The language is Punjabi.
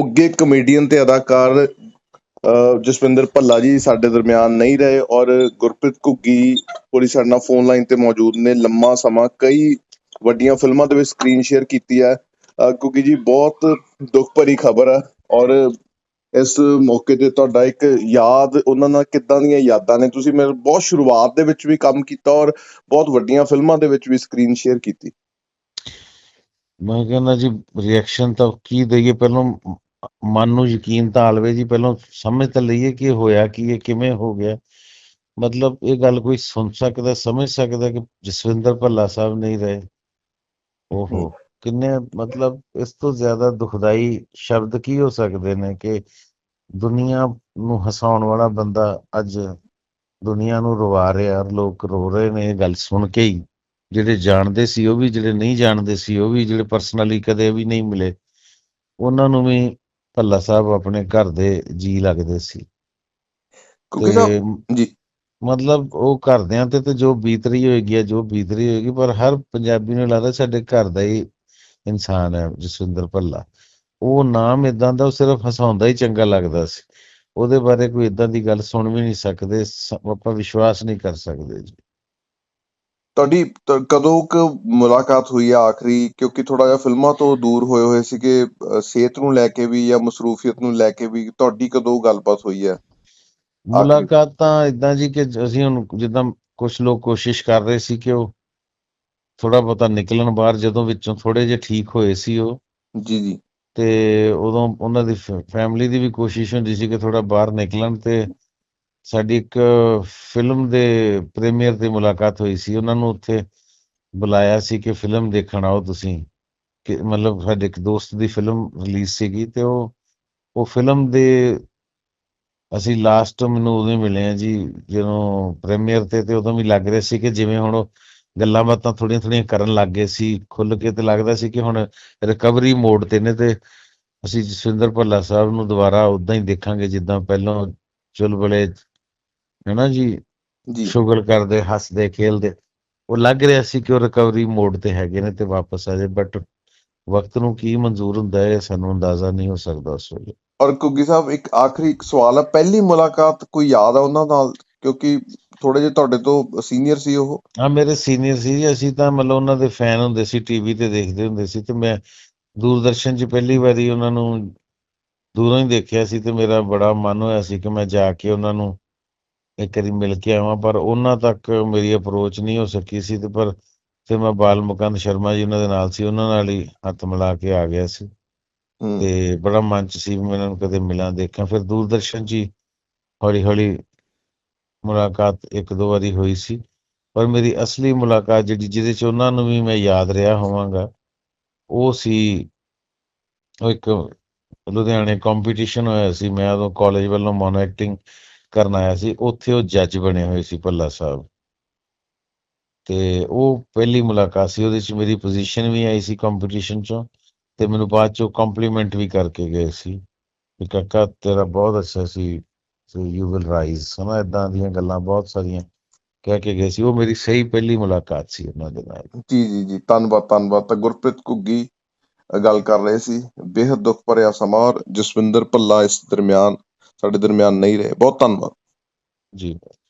ਉੱਗੇ ਕਮੇਡੀਅਨ ਤੇ ਅਦਾਕਾਰ ਜਸਵਿੰਦਰ ਭੱਲਾ ਜੀ ਸਾਡੇ ਦਰਮਿਆਨ ਨਹੀਂ ਰਹੇ ਔਰ ਗੁਰਪ੍ਰੀਤ ਘੁੱਗੀ ਪੁਲਿਸ ਸਾਡੇ ਨਾਲ ਫੋਨ ਲਾਈਨ ਤੇ ਮੌਜੂਦ ਨੇ। ਲੰਮਾ ਸਮਾਂ ਕਈ ਵੱਡੀਆਂ ਫਿਲਮਾਂ ਦੇ ਵਿੱਚ ਸਕਰੀਨ ਸ਼ੇਅਰ ਕੀਤੀ ਹੈ। ਅਹ ਜੀ, ਬਹੁਤ ਦੁੱਖ ਭਰੀ ਖਬਰ ਹੈ ਔਰ ਇਸ ਮੌਕੇ ਤੇ ਤੁਹਾਡਾ ਇੱਕ ਯਾਦ, ਉਹਨਾਂ ਨਾਲ ਕਿੱਦਾਂ ਦੀਆਂ ਯਾਦਾਂ ਨੇ? ਤੁਸੀਂ ਮੇਰੇ ਬਹੁਤ ਸ਼ੁਰੂਆਤ ਦੇ ਵਿੱਚ ਵੀ ਕੰਮ ਕੀਤਾ ਔਰ ਬਹੁਤ ਵੱਡੀਆਂ ਫਿਲਮਾਂ ਦੇ ਵਿੱਚ ਵੀ ਸਕਰੀਨ ਸ਼ੇਅਰ ਕੀਤੀ। ਮੈਂ ਕਹਿੰਦਾ ਜੀ ਰਿਐਕਸ਼ਨ ਤਾਂ ਕੀ ਦਈਏ? ਪਹਿਲਾਂ ਮਨ ਨੂੰ ਯਕੀਨ ਤਾਂ ਆਲਵੇ ਜੀ ਪਹਿਲਾਂ ਸਮਝ ਤਾਂ ਲਈਏ ਕਿ ਹੋਇਆ ਕੀ ਇਹ ਕਿਵੇਂ ਹੋ ਗਿਆ। ਮਤਲਬ ਇਹ ਗੱਲ ਕੋਈ ਸੁਣ ਸਕਦਾ ਸਮਝ ਸਕਦਾ ਕਿ ਜਸਵਿੰਦਰ ਭੱਲਾ ਸਾਹਿਬ ਨਹੀਂ ਰਹੇ। ਓਹੋ ਕਿੰਨੇ ਮਤਲਬ ਇਸ ਤੋਂ ਜ਼ਿਆਦਾ ਦੁਖਦਾਈ ਸ਼ਬਦ ਕੀ ਹੋ ਸਕਦੇ ਨੇ ਕਿ ਦੁਨੀਆ ਨੂੰ ਹਸਾਉਣ ਵਾਲਾ ਬੰਦਾ ਅੱਜ ਦੁਨੀਆ ਨੂੰ ਰਵਾ ਰਿਹਾ ਔਰ ਲੋਕ ਰੋ ਰਹੇ ਨੇ ਇਹ ਗੱਲ ਸੁਣ ਕੇ ਹੀ। ਜਿਹੜੇ ਜਾਣਦੇ ਸੀ ਉਹ ਵੀ ਜਿਹੜੇ ਨਹੀਂ ਜਾਣਦੇ ਸੀ ਉਹ ਵੀ ਜਿਹੜੇ ਪਰਸਨਲੀ ਕਦੇ ਵੀ ਨਹੀਂ ਮਿਲੇ ਉਹਨਾਂ ਨੂੰ ਵੀ ਭੱਲਾ ਸਾਹਿਬ ਆਪਣੇ ਘਰ ਦੇ ਜੀ ਲੱਗਦੇ ਸੀ। ਕਿਉਂਕਿ ਜੀ। ਮਤਲਬ ਉਹ ਘਰਦਿਆਂ ਤੇ ਤੇ ਜੋ ਬੀਤ ਰਹੀ ਹੋਏਗੀ ਜਾਂ ਬੀਤ ਰਹੀ ਹੋਏਗੀ ਪਰ ਹਰ ਪੰਜਾਬੀ ਨੂੰ ਲੱਗਦਾ ਸਾਡੇ ਘਰ ਦਾ ਹੀ ਇਨਸਾਨ ਹੈ ਜਸਵਿੰਦਰ ਭੱਲਾ। ਉਹ ਨਾਮ ਇਦਾਂ ਦਾ ਉਹ ਸਿਰਫ ਹਸਾਉਂਦਾ ਹੀ ਚੰਗਾ ਲੱਗਦਾ ਸੀ। ਉਹਦੇ ਬਾਰੇ ਕੋਈ ਇਦਾਂ ਦੀ ਗੱਲ ਸੁਣ ਵੀ ਨਹੀਂ ਸਕਦੇ ਆਪਾਂ ਵਿਸ਼ਵਾਸ ਨਹੀਂ ਕਰ ਸਕਦੇ ਜੀ। ਤੁਹਾਡੀ ਤ- ਕਦੋਂ ਕੁ ਮੁਲਾਕਾਤ ਹੋਈ ਆ ਆਖਰੀ? ਕਿਉਂਕਿ ਥੋੜਾ ਜਿਹਾ ਫਿਲਮਾਂ ਤੋਂ ਦੂਰ ਹੋਏ ਹੋਏ ਸੀਗੇ ਸਿਹਤ ਨੂੰ ਲੈ ਕੇ ਵੀ ਜਾਂ ਮਸਰੂਫੀਅਤ ਨੂੰ ਲੈ ਕੇ ਵੀ ਤੁਹਾਡੀ ਕਦੋਂ ਗੱਲਬਾਤ ਹੋਈ ਹੈ ਮੁਲਾਕਾਤ ਤਾਂ ਇਦਾਂ ਜੀ ਕਿ ਅਸੀਂ ਹੁਣ ਜਿੱਦਾਂ ਕੁਝ ਲੋਕ ਕੋਸ਼ਿਸ਼ ਕਰ ਰਹੇ ਸੀ ਕਿ ਉਹ ਥੋੜਾ ਬਹੁਤਾ ਨਿਕਲਣ ਬਾਹਰ ਜਦੋਂ ਵਿੱਚੋਂ ਥੋੜੇ ਜਿਹੇ ਠੀਕ ਹੋਏ ਸੀ ਉਹ। ਜੀ ਜੀ। ਤੇ ਉਦੋਂ ਉਹਨਾਂ ਦੀ ਫੈਮਿਲੀ ਦੀ ਵੀ ਕੋਸ਼ਿਸ਼ ਹੁੰਦੀ ਸੀ ਕਿ ਥੋੜਾ ਬਾਹਰ ਨਿਕਲਣ ਤੇ ਸਾਡੀ ਇੱਕ ਫਿਲਮ ਦੇ ਪ੍ਰੀਮੀਅਰ ਤੇ ਮੁਲਾਕਾਤ ਹੋਈ ਸੀ। ਉਹਨਾਂ ਨੂੰ ਉੱਥੇ ਬੁਲਾਇਆ ਸੀ ਕਿ ਫਿਲਮ ਦੇਖਣ ਆਓ ਤੁਸੀਂ। ਕਿ ਮਤਲਬ ਸਾਡੇ ਇੱਕ ਦੋਸਤ ਦੀ ਫਿਲਮ ਰਿਲੀਜ਼ ਸੀਗੀ ਤੇ ਉਹ ਉਹ ਫਿਲਮ ਦੇ ਅਸੀਂ ਲਾਸਟ ਮੈਨੂੰ ਉਦੋਂ ਮਿਲੇ ਆ ਜੀ, ਜਦੋਂ ਪ੍ਰੀਮੀਅਰ ਤੇ ਤੇ ਉਦੋਂ ਵੀ ਲੱਗ ਰਿਹਾ ਸੀ ਕਿ ਜਿਵੇਂ ਹੁਣ ਗੱਲਾਂ ਬਾਤਾਂ ਥੋੜੀਆਂ ਥੋੜੀਆਂ ਕਰਨ ਲੱਗ ਗਏ ਸੀ ਖੁੱਲ ਕੇ ਤੇ ਲੱਗਦਾ ਸੀ ਕਿ ਹੁਣ ਰਿਕਵਰੀ ਮੋਡ ਤੇ ਨੇ ਤੇ ਅਸੀਂ ਜਸਵਿੰਦਰ ਭੱਲਾ ਸਾਹਿਬ ਨੂੰ ਦੁਬਾਰਾ ਉਦਾਂ ਹੀ ਦੇਖਾਂਗੇ ਜਿੱਦਾਂ ਪਹਿਲਾਂ ਚੁਲਬਲੇ ਹੈਨਾ ਜੀ? ਜੀ। ਸ਼ੁਗਲ ਕਰਦੇ ਹੱਸਦੇ ਖੇਲਦੇ। ਉਹ ਲੱਗ ਰਿਹਾ ਸੀ ਕਿ ਉਹ ਰਿਕਵਰੀ ਮੋਡ ਤੇ ਹੈਗੇ ਨੇ ਤੇ ਵਾਪਸ ਆ ਜਾਏ ਬਟ ਵਕਤ ਨੂੰ ਕੀ ਮਨਜ਼ੂਰ ਹੁੰਦਾ ਹੈ ਸਾਨੂੰ ਅੰਦਾਜ਼ਾ ਨਹੀਂ ਹੋ ਸਕਦਾ ਉਸ ਵੇਲੇ। ਔਰ ਕੁੱਗੀ ਸਾਹਿਬ ਇੱਕ ਆਖਰੀ ਇੱਕ ਸਵਾਲ ਹੈ ਪਹਿਲੀ ਮੁਲਾਕਾਤ ਕੋਈ ਯਾਦ ਆ ਉਹਨਾਂ ਨਾਲ? ਕਿਉਂਕਿ ਥੋੜੇ ਜਿਹੇ ਤੁਹਾਡੇ ਤੋਂ ਸੀਨੀਅਰ ਸੀ ਉਹ। ਹਾਂ ਮੇਰੇ ਸੀਨੀਅਰ ਸੀ ਜੀ, ਅਸੀਂ ਤਾਂ ਮਤਲਬ ਉਹਨਾਂ ਦੇ ਫੈਨ ਹੁੰਦੇ ਸੀ ਟੀਵੀ ਤੇ ਦੇਖਦੇ ਹੁੰਦੇ ਸੀ ਤੇ ਮੈਂ ਦੂਰਦਰਸ਼ਨ 'ਚ ਪਹਿਲੀ ਵਾਰੀ ਉਹਨਾਂ ਨੂੰ ਦੂਰੋਂ ਹੀ ਦੇਖਿਆ ਸੀ ਤੇ ਮੇਰਾ ਬੜਾ ਮਨ ਹੋਇਆ ਸੀ ਕਿ ਮੈਂ ਜਾ ਕੇ ਉਹਨਾਂ ਨੂੰ ਇੱਕ ਵਾਰੀ ਮਿਲ ਕੇ ਆਵਾਂ ਪਰ ਉਹਨਾਂ ਤੱਕ ਮੇਰੀ ਅਪਰੋਚ ਨਹੀਂ ਹੋ ਸਕੀ ਸੀ ਤੇ ਪਰ ਤੇ ਮੈਂ ਬਾਲ ਮੁਕੰਦ ਸ਼ਰਮਾ ਜੀ ਉਹਨਾਂ ਦੇ ਨਾਲ ਸੀ ਉਹਨਾਂ ਨਾਲ ਹੀ ਹੱਥ ਮਿਲਾ ਕੇ ਆ ਗਿਆ ਸੀ। ਤੇ ਬੜਾ ਮਨ 'ਚ ਸੀ ਮੈਂ ਨੂੰ ਕਦੇ ਮਿਲਾਂ ਦੇਖਾਂ। ਫਿਰ ਦੂਰਦਰਸ਼ਨ ਹੀ ਹੌਲੀ ਹੌਲੀ ਮੁਲਾਕਾਤ ਇੱਕ ਦੋ ਵਾਰੀ ਹੋਈ ਸੀ। ਪਰ ਮੇਰੀ ਅਸਲੀ ਮੁਲਾਕਾਤ ਜਿਹੜੀ ਜਿਹਦੇ 'ਚ ਉਹਨਾਂ ਨੂੰ ਵੀ ਮੈਂ ਯਾਦ ਰਿਹਾ ਹੋਵਾਂਗਾ ਉਹ ਸੀ ਉਹ ਇੱਕ ਲੁਧਿਆਣੇ ਕੰਪੀਟੀਸ਼ਨ ਹੋਇਆ ਸੀ। ਮੈਂ ਉਦੋਂ ਕਾਲਜ ਵੱਲੋਂ ਮੋਨੋ ਐਕਟਿੰਗ ਕਰਨ ਆਇਆ ਸੀ, ਉੱਥੇ ਉਹ ਜੱਜ ਬਣੇ ਹੋਏ ਸੀ ਭੱਲਾ ਸਾਹਿਬ। ਤੇ ਉਹ ਪਹਿਲੀ ਮੁਲਾਕਾਤ ਸੀ, ਉਹਦੇ 'ਚ ਮੇਰੀ ਪੋਜੀਸ਼ਨ ਵੀ ਆਈ ਸੀ ਕੰਪੀਟੀਸ਼ਨ 'ਚੋਂ, ਤੇ ਮੈਨੂੰ ਬਾਅਦ 'ਚੋਂ ਕੰਪਲੀਮੈਂਟ ਵੀ ਕਰਕੇ ਗਏ ਸੀ ਕਿ ਕਾਕਾ ਤੇਰਾ ਬਹੁਤ ਅੱਛਾ ਸੀ ਸੋ ਯੂ ਵਿਲ ਰਾਈਜ਼ ਹਨਾ ਇਦਾਂ ਦੀਆਂ ਗੱਲਾਂ ਬਹੁਤ ਸਾਰੀਆਂ ਕਹਿ ਕੇ ਗਏ ਸੀ। ਉਹ ਮੇਰੀ ਸਹੀ ਪਹਿਲੀ ਮੁਲਾਕਾਤ ਸੀ ਉਹਨਾਂ ਦੇ ਨਾਲ। ਜੀ ਜੀ ਜੀ, ਧੰਨਵਾਦ ਧੰਨਵਾਦ। ਤਾਂ ਗੁਰਪ੍ਰੀਤ ਘੁੱਗੀ ਗੱਲ ਕਰ ਰਹੇ ਸੀ। ਬੇहद ਦੁੱਖ ਭਰਿਆ ਸਮਾਂ ਔਰ ਜਸਵਿੰਦਰ ਭੱਲਾ ਇਸ ਦਰਮਿਆਨ ਸਾਡੇ ਦਰਮਿਆਨ ਨਹੀਂ ਰਹੇ। ਬਹੁਤ ਧੰਨਵਾਦ। ਜੀ।